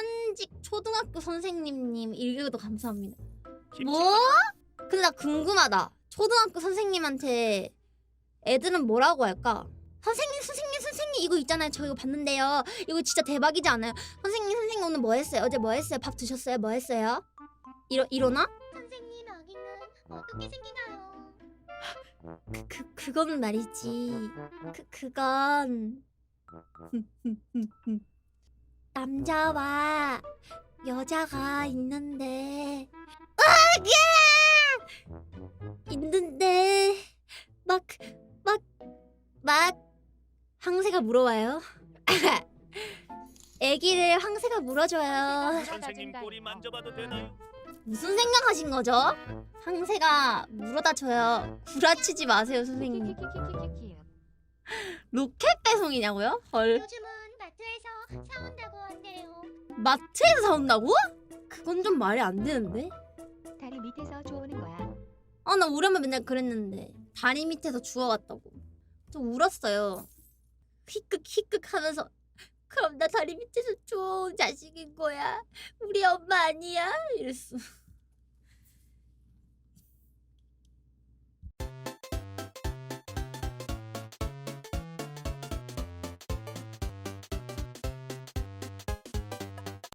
현직 초등학교 선생님님 일개도 감사합니다. 뭐? 근데 나 궁금하다. 초등학교 선생님한테 애들은 뭐라고 할까? 선생님, 선생님, 선생님 이거 있잖아요. 저 이거 봤는데요. 이거 진짜 대박이지 않아요? 선생님, 선생님 오늘 뭐 했어요? 어제 뭐 했어요? 밥 드셨어요? 뭐 했어요? 이러 이러나? 선생님 아기는 어떻게 생기나요? 그, 그 그건 말이지. 그 그건 남자와 여자가 있는데 아! 있는데 막 막 막 황새가 물어와요. 애기를 황새가 물어줘요. 선생님 꼬리 만져봐도 되나요? 무슨 생각하신 거죠? 황새가 물어다 줘요. 구라치지 마세요, 선생님. 로켓 배송이냐고요? 헐. 요즘은 마트에서 사온다고? 그건 좀 말이 안 되는데. 다리 밑에서 좋아오는 거야. 아, 나 우리 엄마 맨날 그랬는데. 다리 밑에서 주워왔다고. 좀 울었어요. 휘끗 휘끗 하면서 그럼 나 다리 밑에서 주워온 자식인 거야. 우리 엄마 아니야? 이랬어.